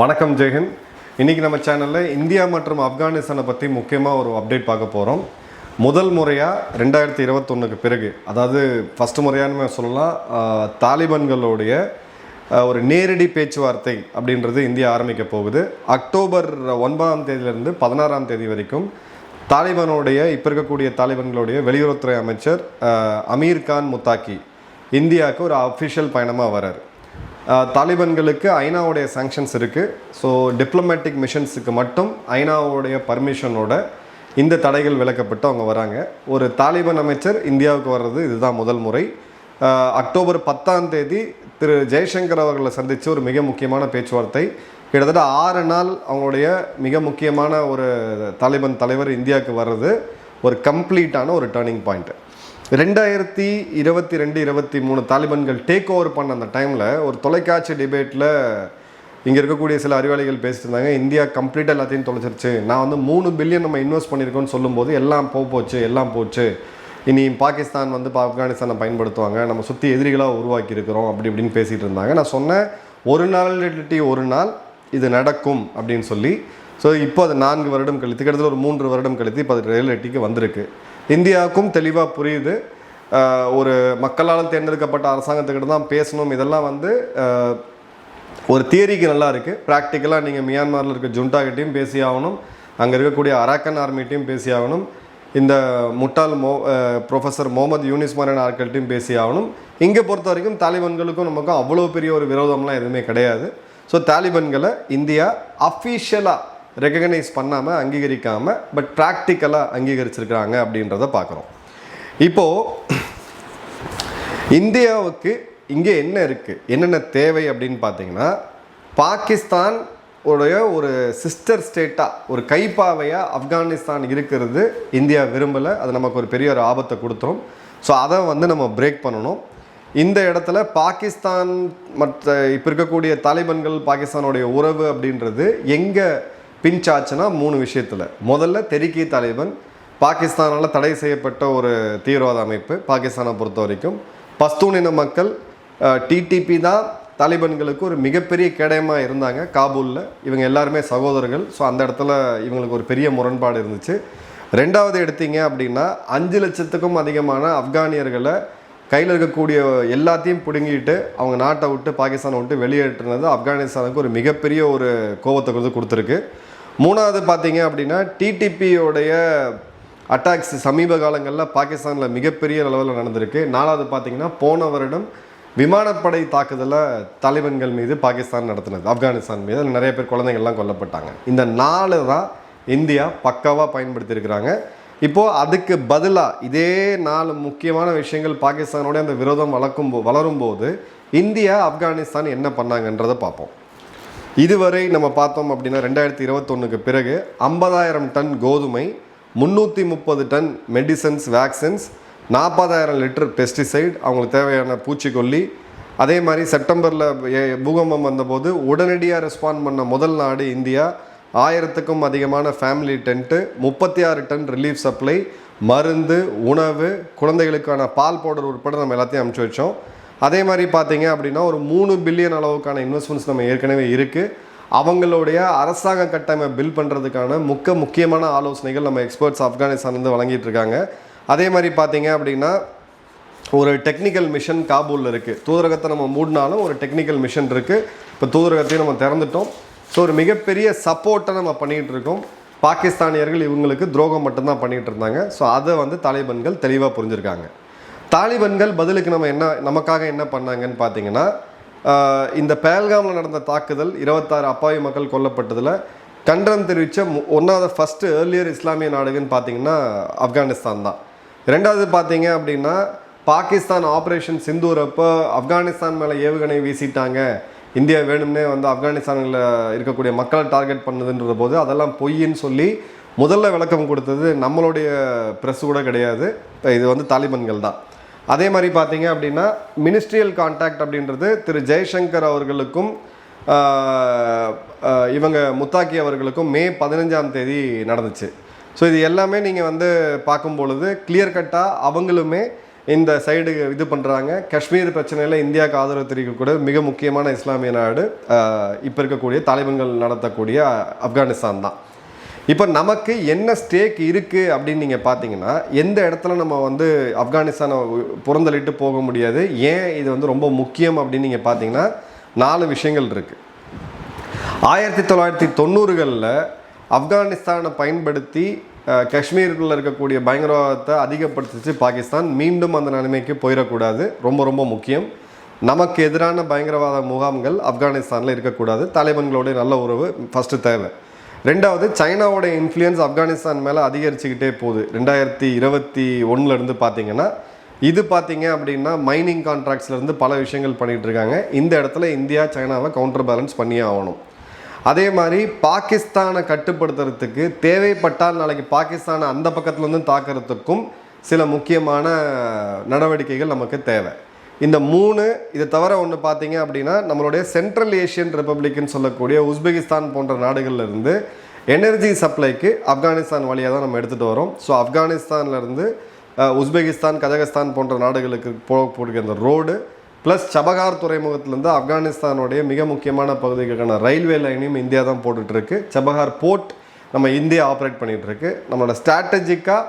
வணக்கம் ஜெயஹிந்த் இன்றைக்கி நம்ம சேனலில் இந்தியா மற்றும் ஆப்கானிஸ்தானை பற்றி முக்கியமாக ஒரு அப்டேட் பார்க்க போகிறோம் முதல் முறையாக ரெண்டாயிரத்தி இருபத்தொன்னுக்கு பிறகு அதாவது ஃபஸ்ட்டு முறையானு சொல்லலாம் தாலிபான்களுடைய ஒரு நேரடி பேச்சுவார்த்தை அப்படின்றது இந்தியா ஆரம்பிக்க போகுது. அக்டோபர் ஒன்பதாம் தேதியிலிருந்து பதினாறாம் தேதி வரைக்கும் தாலிபானுடைய இப்போ இருக்கக்கூடிய தாலிபான்களுடைய வெளியுறவுத்துறை அமைச்சர் அமீர் கான் முத்தாக்கி இந்தியாவுக்கு ஒரு அஃபிஷியல் பயணமாக வரார். தாலிபான்களுக்கு ஐநாவுடைய சாங்ஷன்ஸ் இருக்குது ஸோ டிப்ளமேட்டிக் மிஷன்ஸுக்கு மட்டும் ஐநாவுடைய பர்மிஷனோட இந்த தடைகள் விளக்கப்பட்டு அவங்க வராங்க. ஒரு தாலிபான் அமைச்சர் இந்தியாவுக்கு வர்றது இதுதான் முதல் முறை. அக்டோபர் பத்தாம் தேதி திரு ஜெய்சங்கர் அவர்களை சந்தித்து ஒரு மிக முக்கியமான பேச்சுவார்த்தை. கிட்டத்தட்ட ஆறு நாள் அவங்களுடைய மிக முக்கியமான ஒரு தாலிபான் தலைவர் இந்தியாவுக்கு வர்றது ஒரு கம்ப்ளீட்டான ஒரு டேர்னிங் பாயிண்ட்டு ரெண்டாயிரத்தி இருபத்தி ரெண்டு இருபத்தி மூணு தாலிபான்கள் டேக் ஓவர் பண்ண அந்த டைமில் ஒரு தொலைக்காட்சி டிபேட்டில் இங்கே இருக்கக்கூடிய சில அறிவாளிகள் பேசிட்டு இருந்தாங்க இந்தியா கம்ப்ளீட்டாக எல்லாத்தையும் தொலைச்சிருச்சு. நான் வந்து மூணு பில்லியன் நம்ம இன்வெஸ்ட் பண்ணியிருக்கோம்னு சொல்லும்போது எல்லாம் போ போச்சு எல்லாம் போச்சு. இனி பாகிஸ்தான் வந்து ஆப்கானிஸ்தானை பயன்படுத்துவாங்க. நம்ம சுற்றி எதிரிகளாக உருவாக்கி இருக்கிறோம் அப்படி இப்படின்னு பேசிகிட்டு இருந்தாங்க நான் சொன்னேன் ஒரு நாள் இல்லாட்டி ஒரு நாள் இது நடக்கும் அப்படின்னு சொல்லி. ஸோ இப்போ அது நான்கு வருடம் கழித்து கிட்டத்தட்ட ஒரு மூன்று வருடம் கழித்து இப்போ அது ரியலிட்டிக்கு வந்திருக்கு. இந்தியாவுக்கும் தெளிவாக புரியுது. ஒரு மக்களால் தேர்ந்தெடுக்கப்பட்ட அரசாங்கத்துக்கிட்ட தான் பேசணும். இதெல்லாம் வந்து ஒரு தியரிக்கு நல்லா இருக்குது ப்ராக்டிக்கலாக நீங்கள் மியான்மரில் இருக்க ஜுண்டாகிட்டையும் பேசி ஆகணும். அங்கே இருக்கக்கூடிய அராக்கன் ஆர்மிட்டையும் பேசி ஆகணும். இந்த முட்டாள் மோ ப்ரொஃபஸர் முகமது யூனிஸ் மாதிரியான ஆட்கள்கிட்டையும் பேசி ஆகணும். இங்கே பொறுத்த வரைக்கும் தாலிபான்களுக்கும் நமக்கும் அவ்வளோ பெரிய ஒரு விரோதம்லாம் எதுவுமே கிடையாது. ஸோ தாலிபான்களை இந்தியா அஃபீஷியலாக ரெகக்னைஸ் பண்ணாமல் அங்கீகரிக்காமல் பட் ப்ராக்டிக்கலாக அங்கீகரிச்சிருக்கிறாங்க அப்படின்றத பார்க்குறோம். இப்போது இந்தியாவுக்கு இங்கே என்ன இருக்குது என்னென்ன தேவை அப்படின்னு பார்த்தீங்கன்னா பாகிஸ்தான் உடைய ஒரு சிஸ்டர் ஸ்டேட்டாக ஒரு கைப்பாவையாக ஆப்கானிஸ்தான் இருக்கிறது இந்தியா விரும்பலை. அது நமக்கு ஒரு பெரிய ஒரு ஆபத்தை கொடுத்துரும். ஸோ அதை வந்து நம்ம பிரேக் பண்ணணும். இந்த இடத்துல பாகிஸ்தான் மற்ற இப்போ இருக்கக்கூடிய தாலிபன்கள் பாகிஸ்தானுடைய உறவு அப்படின்றது எங்கே பிஞ்சாச்சுன்னா மூணு விஷயத்தில். முதல்ல தெறிக்கி தலைவன் பாகிஸ்தானால் தடை செய்யப்பட்ட ஒரு தீவிரவாத அமைப்பு பாகிஸ்தானை பொறுத்த வரைக்கும். பஸ்தூன் இன மக்கள் டிடிபி தான் தாலிபன்களுக்கு ஒரு மிகப்பெரிய கேடயமாக இருந்தாங்க காபூலில். இவங்க எல்லாருமே சகோதரர்கள். ஸோ அந்த இடத்துல இவங்களுக்கு ஒரு பெரிய முரண்பாடு இருந்துச்சு. ரெண்டாவது எடுத்தீங்க அப்படின்னா அஞ்சு லட்சத்துக்கும் அதிகமான ஆப்கானியர்களை கையில் இருக்கக்கூடிய எல்லாத்தையும் பிடுங்கிட்டு அவங்க நாட்டை விட்டு பாகிஸ்தானை விட்டு வெளியேற்றினது ஆப்கானிஸ்தானுக்கு ஒரு மிகப்பெரிய ஒரு கோபத்தை வந்து கொடுத்துருக்கு. மூணாவது பார்த்தீங்க அப்படின்னா டிடிபியோடைய அட்டாக்ஸ் சமீப காலங்களில் பாகிஸ்தானில் மிகப்பெரிய லெவலில் நடந்திருக்கு. நாலாவது பார்த்தீங்கன்னா போன வருடம் விமானப்படை தாக்குதலை தாலிபான்கள் மீது பாகிஸ்தான் நடத்தினது ஆப்கானிஸ்தான் மீது. நிறைய பேர் குழந்தைங்கள்லாம் கொல்லப்பட்டாங்க. இந்த நாலு தான் இந்தியா பக்காவாக பயன்படுத்தியிருக்கிறாங்க. இப்போது அதுக்கு பதிலாக இதே நாலு முக்கியமான விஷயங்கள் பாகிஸ்தானோட அந்த விரோதம் வளர்க்கும் போ வளரும்போது இந்தியா ஆப்கானிஸ்தான் என்ன பண்ணாங்கன்றதை பார்ப்போம். இதுவரை நம்ம பார்த்தோம் அப்படின்னா ரெண்டாயிரத்தி இருபத்தொன்னுக்கு பிறகு ஐம்பதாயிரம் டன் கோதுமை முந்நூற்றி முப்பது டன் மெடிசன்ஸ் வேக்சின்ஸ் நாற்பதாயிரம் லிட்டர் பெஸ்டிசைட் அவங்களுக்கு தேவையான பூச்சிக்கொல்லி. அதே மாதிரி செப்டம்பரில் பூகம்பம் வந்தபோது உடனடியாக ரெஸ்பாண்ட் பண்ண முதல் நாடு இந்தியா. ஆயிரத்துக்கும் அதிகமான ஃபேமிலி டென்ட்டு முப்பத்தி ஆறு டன் ரிலீஃப் சப்ளை மருந்து உணவு குழந்தைகளுக்கான பால் பவுடர் உட்பட நம்ம எல்லாத்தையும் அனுப்பிச்சி வச்சோம். அதே மாதிரி பார்த்தீங்க அப்படின்னா ஒரு மூணு பில்லியன் அளவுக்கான இன்வெஸ்ட்மெண்ட்ஸ் நம்ம ஏற்கனவே இருக்குது அவங்களுடைய அரசாங்க கட்டமை பில் பண்ணுறதுக்கான முக்க முக்கியமான ஆலோசனைகள் நம்ம எக்ஸ்பர்ட்ஸ் ஆப்கானிஸ்தான்லேருந்து வழங்கிட்டு இருக்காங்க. அதே மாதிரி பார்த்தீங்க அப்படின்னா ஒரு டெக்னிக்கல் மிஷன் காபூலில் இருக்குது தூதரகத்தை நம்ம மூடினாலும் ஒரு டெக்னிக்கல் மிஷன் இருக்குது இப்போ தூதரகத்தையும் நம்ம திறந்துட்டோம். ஸோ ஒரு மிகப்பெரிய சப்போர்ட்டை நம்ம பண்ணிகிட்டு இருக்கோம். பாகிஸ்தானியர்கள் இவங்களுக்கு துரோகம் மட்டும்தான் பண்ணிகிட்டு இருந்தாங்க. ஸோ அதை வந்து தலைபன்கள் தெளிவாக புரிஞ்சுருக்காங்க. தாலிபன்கள் பதிலுக்கு நம்ம என்ன நமக்காக என்ன பண்ணாங்கன்னு பார்த்தீங்கன்னா இந்த பேல்காமில் நடந்த தாக்குதல் இருபத்தாறு அப்பாவி மக்கள் கொல்லப்பட்டதில் கண்டனம் தெரிவித்த ஒன்றாவது ஃபஸ்ட்டு ஏர்லியர் இஸ்லாமிய நாடுகள்னு பார்த்தீங்கன்னா ஆப்கானிஸ்தான் தான். ரெண்டாவது பார்த்தீங்க அப்படின்னா பாகிஸ்தான் ஆப்ரேஷன் சிந்தூர் அப்போ ஆப்கானிஸ்தான் மேலே ஏவுகணை வீசிட்டாங்க. இந்தியா வேணும்னே வந்து ஆப்கானிஸ்தானில் இருக்கக்கூடிய மக்களை டார்கெட் பண்ணுதுன்ற போது அதெல்லாம் பொய்ன்னு சொல்லி முதல்ல விளக்கம் கொடுத்தது நம்மளுடைய ப்ரெஸ் கூட கிடையாது. இது வந்து தாலிபன்கள் தான். அதே மாதிரி பார்த்தீங்க அப்படின்னா மினிஸ்ட்ரியல் கான்டாக்ட் அப்படின்றது திரு ஜெய்சங்கர் அவர்களுக்கும் இவங்க முத்தாக்கி அவர்களுக்கும் மே பதினஞ்சாம் தேதி நடந்துச்சு. ஸோ இது எல்லாமே நீங்கள் வந்து பார்க்கும் பொழுது கிளியர் கட்டாக அவங்களுமே இந்த சைடு இது பண்ணுறாங்க காஷ்மீர் பிரச்சனையில் இந்தியாவுக்கு ஆதரவு தெரிவிக்கக்கூடிய மிக முக்கியமான இஸ்லாமிய நாடு இப்போ இருக்கக்கூடிய தாலிபன்கள் நடத்தக்கூடிய ஆப்கானிஸ்தான் தான். இப்போ நமக்கு என்ன ஸ்டேக் இருக்குது அப்படின்னு நீங்கள் பார்த்தீங்கன்னா எந்த இடத்துல நம்ம வந்து ஆப்கானிஸ்தானை புறந்தளிட்டு போக முடியாது? ஏன் இது வந்து ரொம்ப முக்கியம் அப்படின்னு நீங்கள் பார்த்தீங்கன்னா நாலு விஷயங்கள் இருக்குது ஆயிரத்தி தொள்ளாயிரத்தி தொண்ணூறுகளில் ஆப்கானிஸ்தானை பயன்படுத்தி காஷ்மீருக்குள்ளே இருக்கக்கூடிய பயங்கரவாதத்தை அதிகப்படுத்திச்சு பாகிஸ்தான். மீண்டும் அந்த நிலைமைக்கு போயிடக்கூடாது. ரொம்ப ரொம்ப முக்கியம். நமக்கு எதிரான பயங்கரவாத முகாம்கள் ஆப்கானிஸ்தானில் இருக்கக்கூடாது. தாலிபான்களோட நல்ல உறவு ஃபஸ்ட்டு தேவை. ரெண்டாவது சைனாவோட இன்ஃப்ளூயன்ஸ் ஆப்கானிஸ்தான் மேலே அதிகரிச்சுக்கிட்டே போகுது. ரெண்டாயிரத்தி இருபத்தி ஒன்றுலேருந்து பார்த்தீங்கன்னா இது பார்த்தீங்க அப்படின்னா மைனிங் கான்ட்ராக்ட்ஸ்லேருந்து பல விஷயங்கள் பண்ணிகிட்டு இருக்காங்க. இந்த இடத்துல இந்தியா சைனாவை கவுண்டர் பேலன்ஸ் பண்ணியே ஆகணும். அதே மாதிரி பாகிஸ்தானை கட்டுப்படுத்துறதுக்கு தேவைப்பட்டால் நாளைக்கு பாகிஸ்தானை அந்த பக்கத்துலேருந்து தாக்குறதுக்கும் சில முக்கியமான நடவடிக்கைகள் நமக்கு தேவை. இந்த மூணு இதை தவிர ஒன்று பார்த்தீங்க அப்படின்னா நம்மளுடைய சென்ட்ரல் ஏஷியன் ரிப்பப்ளிக்னு சொல்லக்கூடிய உஸ்பெகிஸ்தான் போன்ற நாடுகள்லேருந்து எனர்ஜி சப்ளைக்கு ஆப்கானிஸ்தான் வழியாக தான் நம்ம எடுத்துகிட்டு வரோம். ஸோ ஆப்கானிஸ்தான்லேருந்து உஸ்பெகிஸ்தான் கஜகஸ்தான் போன்ற நாடுகளுக்கு போகக்கூடிய அந்த ரோடு ப்ளஸ் சபகார் துறைமுகத்திலேருந்து ஆப்கானிஸ்தானுடைய மிக முக்கியமான பகுதிகளுக்கான ரயில்வே லைனையும் இந்தியா தான் போட்டுட்ருக்கு சபகார் போர்ட் நம்ம இந்தியா ஆப்ரேட் பண்ணிகிட்ருக்கு நம்மளோட ஸ்ட்ராட்டஜிக்காக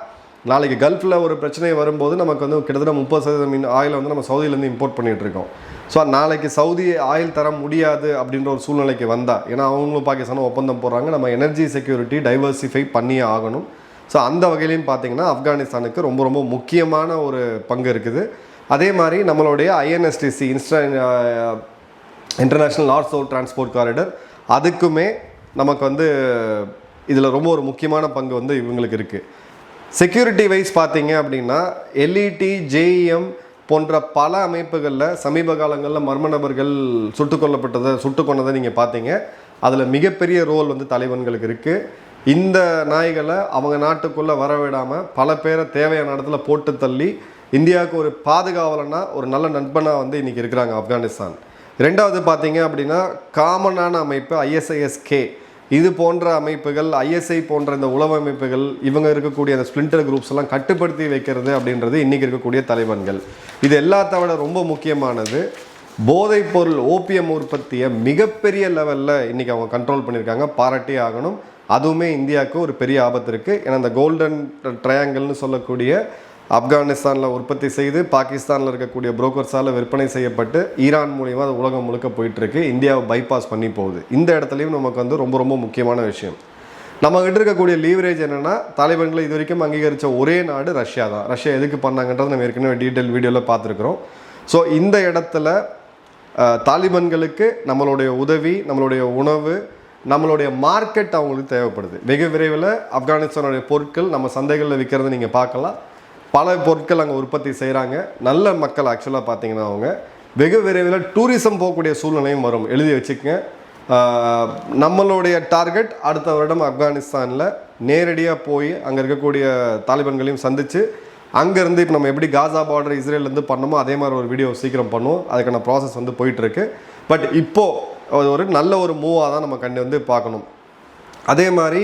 நாளைக்கு கல்ஃபில் ஒரு பிரச்சனை வரும்போது நமக்கு வந்து கிட்டத்தட்ட முப்பது சதவீதம் மீன் ஆயிலை வந்து நம்ம சவுதியிலேருந்து இம்போர்ட் பண்ணிகிட்டு இருக்கோம் ஸோ நாளைக்கு சவுதி ஆயில் தர முடியாது அப்படின்ற ஒரு சூழ்நிலைக்கு வந்தால் ஏன்னா அவங்களும் பாகிஸ்தானும் ஒப்பந்தம் போடுறாங்க நம்ம எனர்ஜி செக்யூரிட்டி டைவர்சிஃபை பண்ணியே ஆகணும். ஸோ அந்த வகையிலையும் பார்த்தீங்கன்னா ஆப்கானிஸ்தானுக்கு ரொம்ப ரொம்ப முக்கியமான ஒரு பங்கு இருக்குது. அதே மாதிரி நம்மளுடைய INSTC insta international north south transport corridor அதுக்குமே நமக்கு வந்து இதில் ரொம்ப ஒரு முக்கியமான பங்கு வந்து இவங்களுக்கு இருக்குது செக்யூரிட்டி வைஸ் பார்த்தீங்க அப்படின்னா எல்இடி ஜேஇஎம் போன்ற பல அமைப்புகளில் சமீப காலங்களில் மர்ம நபர்கள் சுட்டுக் கொல்லப்பட்டதை சுட்டு கொண்டதை நீங்கள் பார்த்தீங்க. அதில் மிகப்பெரிய ரோல் வந்து தலைவன்களுக்கு இருக்குது இந்த நாய்களை அவங்க நாட்டுக்குள்ளே வர விடாமல் பல பேரை தேவையான இடத்துல போட்டு தள்ளி இந்தியாவுக்கு ஒரு பாதுகாவலனா ஒரு நல்ல நண்பனாக வந்து இன்றைக்கி இருக்கிறாங்க ஆப்கானிஸ்தான். ரெண்டாவது பார்த்தீங்க அப்படின்னா காமனான அமைப்பு ஐஎஸ்ஐஎஸ்கே இது போன்ற அமைப்புகள் ஐஎஸ்ஐ போன்ற இந்த உளவு அமைப்புகள் இவங்க இருக்கக்கூடிய அந்த ஸ்பிளிண்டர் குரூப்ஸ் எல்லாம் கட்டுப்படுத்தி வைக்கிறது அப்படின்றது இன்றைக்கி இருக்கக்கூடிய தலைவன்கள். இது எல்லாத்த விட ரொம்ப முக்கியமானது போதைப் பொருள் ஓபிஎம் உற்பத்தியை மிகப்பெரிய லெவலில் இன்றைக்கி அவங்க கண்ட்ரோல் பண்ணியிருக்காங்க. பாராட்டி ஆகணும். அதுவுமே இந்தியாவுக்கு ஒரு பெரிய ஆபத்து இருக்குது ஏன்னா அந்த கோல்டன் ட்ரையாங்கிள்னு சொல்லக்கூடிய ஆப்கானிஸ்தானில் உற்பத்தி செய்து பாகிஸ்தானில் இருக்கக்கூடிய புரோக்கர்ஸால் விற்பனை செய்யப்பட்டு ஈரான் மூலிமா அது உலகம் முழுக்க போயிட்டுருக்கு. இந்தியாவை பைபாஸ் பண்ணி போகுது. இந்த இடத்துலையும் நமக்கு வந்து ரொம்ப ரொம்ப முக்கியமான விஷயம். நம்ம கிட்ட இருக்கக்கூடிய லீவரேஜ் என்னென்னா தாலிபான்களை இது வரைக்கும் அங்கீகரித்த ஒரே நாடு ரஷ்யா தான். ரஷ்யா எதுக்கு பண்ணாங்கன்றது நம்ம ஏற்கனவே டீட்டெயில் வீடியோவில் பார்த்துருக்குறோம். ஸோ இந்த இடத்துல தாலிபான்களுக்கு நம்மளுடைய உதவி நம்மளுடைய உணவு நம்மளுடைய மார்க்கெட் அவங்களுக்கு தேவைப்படுது. வெகு விரைவில் ஆப்கானிஸ்தானுடைய பொருட்கள் நம்ம சந்தைகளில் விற்கிறத நீங்கள் பார்க்கலாம். பல பொருட்கள் அங்கே உற்பத்தி செய்கிறாங்க நல்ல மக்கள் ஆக்சுவலாக பார்த்தீங்கன்னா அவங்க. வெகு விரைவில் டூரிசம் போகக்கூடிய சூழ்நிலையும் வரும். எழுதி வச்சுக்கங்க. நம்மளுடைய டார்கெட் அடுத்த வருடம் ஆப்கானிஸ்தானில் நேரடியாக போய் அங்கே இருக்கக்கூடிய தாலிபான்களையும் சந்தித்து அங்கேருந்து இப்போ நம்ம எப்படி காசா பார்டர் இஸ்ரேலேருந்து பண்ணோமோ அதே மாதிரி ஒரு வீடியோ சீக்கிரம் பண்ணுவோம். அதுக்கான ப்ராசஸ் வந்து போயிட்டுருக்கு. பட் இப்போது ஒரு நல்ல ஒரு மூவாக தான் நம்ம கண்டு வந்து பார்க்கணும். அதே மாதிரி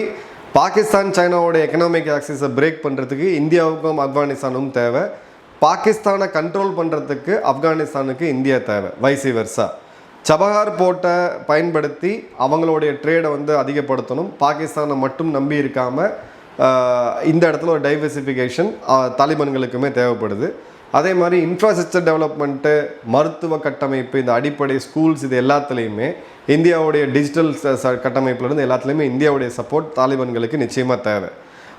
பாகிஸ்தான் சைனாவோட எக்கனாமிக் ஆக்சிஸை பிரேக் பண்ணுறதுக்கு இந்தியாவுக்கும் ஆப்கானிஸ்தானும் தேவை. பாகிஸ்தானை கண்ட்ரோல் பண்ணுறதுக்கு ஆப்கானிஸ்தானுக்கு இந்தியா தேவை வைசி வெர்சா சபஹார் போர்ட்டை பயன்படுத்தி அவங்களுடைய ட்ரேடை வந்து அதிகப்படுத்தணும். பாகிஸ்தானை மட்டும் நம்பி இருக்காமல் இந்த இடத்துல ஒரு டைவர்சிஃபிகேஷன் தாலிபான்களுக்குமே தேவைப்படுது. அதே மாதிரி இன்ஃப்ராஸ்ட்ரக்சர் டெவலப்மெண்ட்டு மருத்துவ கட்டமைப்பு இந்த அடிப்படை ஸ்கூல்ஸ் இது எல்லாத்துலேயுமே இந்தியாவுடைய டிஜிட்டல் கட்டமைப்புலேருந்து எல்லாத்துலேயுமே இந்தியாவுடைய சப்போர்ட் தாலிபான்களுக்கு நிச்சயமாக தேவை.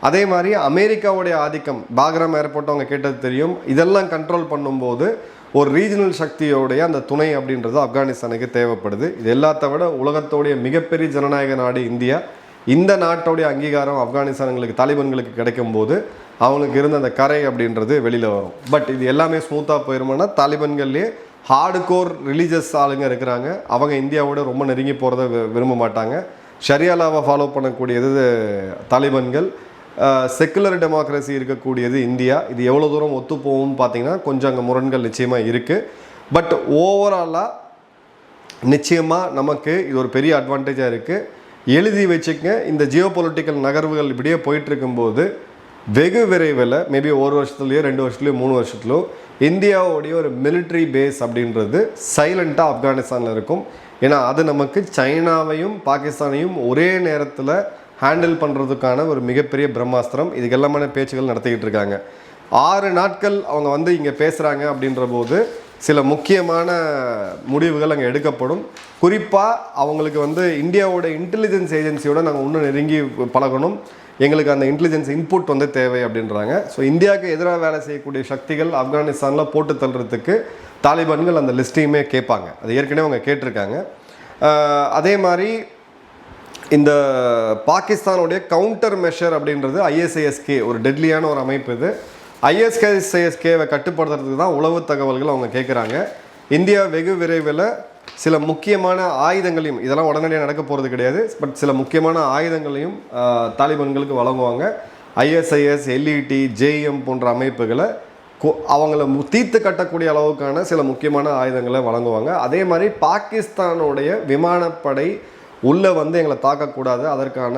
அதே மாதிரி அமெரிக்காவுடைய ஆதிக்கம் பாக்ராம் ஏர்போர்ட் அவங்க கேட்டது தெரியும். இதெல்லாம் கண்ட்ரோல் பண்ணும்போது ஒரு ரீஜனல் சக்தியோடைய அந்த துணை அப்படின்றது ஆப்கானிஸ்தானுக்கு தேவைப்படுது. இது எல்லாத்த விட உலகத்தோடைய மிகப்பெரிய ஜனநாயக நாடு இந்தியா. இந்த நாட்டோடைய அங்கீகாரம் ஆப்கானிஸ்தானுங்களுக்கு தாலிபான்களுக்கு கிடைக்கும் போது அவங்களுக்கு இருந்த அந்த கரை அப்படின்றது வெளியில் வரும். பட் இது எல்லாமே ஸ்மூத்தாக போயிருமானா தாலிபான்கள்லேயே ஹார்டு கோர் ரிலீஜியஸ் ஆளுங்க இருக்கிறாங்க. அவங்க இந்தியாவோட ரொம்ப நெருங்கி போகிறத விரும்ப மாட்டாங்க. ஷரியாலாவை ஃபாலோ பண்ணக்கூடியது தாலிபான்கள். செக்குலர் டெமோக்ரஸி இருக்கக்கூடியது இந்தியா. இது எவ்வளோ தூரம் ஒத்து போகும்னு பார்த்தீங்கன்னா கொஞ்சம் அங்கே முரண்கள் நிச்சயமாக இருக்குது பட் ஓவராலாக நிச்சயமாக நமக்கு இது ஒரு பெரிய அட்வான்டேஜாக இருக்குது எழுதி வச்சுக்க இந்த ஜியோ பொலிட்டிக்கல் நகர்வுகள் இப்படியே போயிட்டுருக்கும்போது வெகு விரைவில் மேபி ஒரு வருஷத்துலேயோ ரெண்டு வருஷத்துலையோ மூணு வருஷத்துலையோ இந்தியாவுடைய ஒரு மிலிட்ரி பேஸ் அப்படின்றது சைலண்ட்டாக ஆப்கானிஸ்தானில் இருக்கும். ஏன்னா அது நமக்கு சைனாவையும் பாகிஸ்தானையும் ஒரே நேரத்தில் ஹேண்டில் பண்ணுறதுக்கான ஒரு மிகப்பெரிய பிரம்மாஸ்திரம். இதுக்கு எல்லாமான பேச்சுகள் நடத்திக்கிட்டு இருக்காங்க. ஆறு நாட்கள் அவங்க வந்து இங்கே பேசுகிறாங்க அப்படின்ற போது சில முக்கியமான முடிவுகள் அங்கே எடுக்கப்படும். குறிப்பாக அவங்களுக்கு வந்து இந்தியாவோட இன்டெலிஜென்ஸ் ஏஜென்சியோட நாங்கள் இன்னும் நெருங்கி பழகணும். எங்களுக்கு அந்த இன்டெலிஜென்ஸ் இன்புட் வந்து தேவை அப்படின்றாங்க. ஸோ இந்தியாவுக்கு எதிராக வேலை செய்யக்கூடிய சக்திகள் ஆப்கானிஸ்தானில் போட்டு தள்ளுறதுக்கு தாலிபான்கள் அந்த லிஸ்ட்டையுமே கேட்பாங்க. அது ஏற்கனவே அவங்க கேட்டிருக்காங்க. அதே மாதிரி இந்த பாகிஸ்தானுடைய கவுண்டர் மெஷர் அப்படின்றது ஐஎஸ்ஐஎஸ்கே ஒரு டெட்லியான ஒரு அமைப்பு இது. ஐஎஸ்கேஎஸ்ஐஎஸ்கேவை கட்டுப்படுத்துறதுக்கு தான் உளவு தகவல்கள் அவங்க கேட்குறாங்க இந்தியா வெகு விரைவில் சில முக்கியமான ஆயுதங்களையும் இதெல்லாம் உடனடியாக நடக்க போகிறது கிடையாது பட் சில முக்கியமான ஆயுதங்களையும் தாலிபான்களுக்கு வழங்குவாங்க. ஐஎஸ்ஐஎஸ் எல்இடி ஜேஎம் போன்ற அமைப்புகளை அவங்கள தீர்த்து கட்டக்கூடிய அளவுக்கான சில முக்கியமான ஆயுதங்களை வழங்குவாங்க. அதே மாதிரி பாகிஸ்தானுடைய விமானப்படை உள்ளே வந்து எங்களை தாக்கக்கூடாது அதற்கான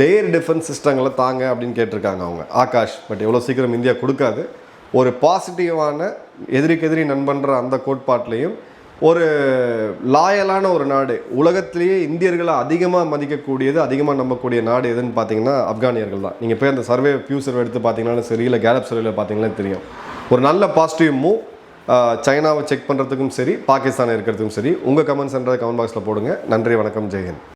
டேர் டிஃபென்ஸ் சிஸ்டங்களை தாங்க அப்படின்னு கேட்டிருக்காங்க அவங்க. ஆகாஷ் பட் எவ்வளோ சீக்கிரம் இந்தியா கொடுக்காது. ஒரு பாசிட்டிவான எதிரிக்கு எதிரி நண்பன்ற அந்த கோட்பாட்டிலையும் ஒரு லாயலான ஒரு நாடு. உலகத்திலேயே இந்தியர்களை அதிகமாக மதிக்கக்கூடியது அதிகமாக நம்பக்கூடிய நாடு எதுன்னு பார்த்தீங்கன்னா ஆப்கானியர்கள் தான். நீங்கள் போய் அந்த சர்வே பியூ சர்வே எடுத்து பார்த்தீங்கன்னாலும் சரி இல்லை கேலப் சர்வேல பார்த்தீங்கன்னா தெரியும். ஒரு நல்ல பாசிட்டிவ் மூவ் சைனாவை செக் பண்ணுறதுக்கும் சரி பாகிஸ்தானை இருக்கிறதுக்கும் சரி உங்கள் கமெண்ட்ஸ்ன்றதை கமெண்ட் பாக்ஸில் போடுங்க. நன்றி வணக்கம் ஜெயஹிந்த்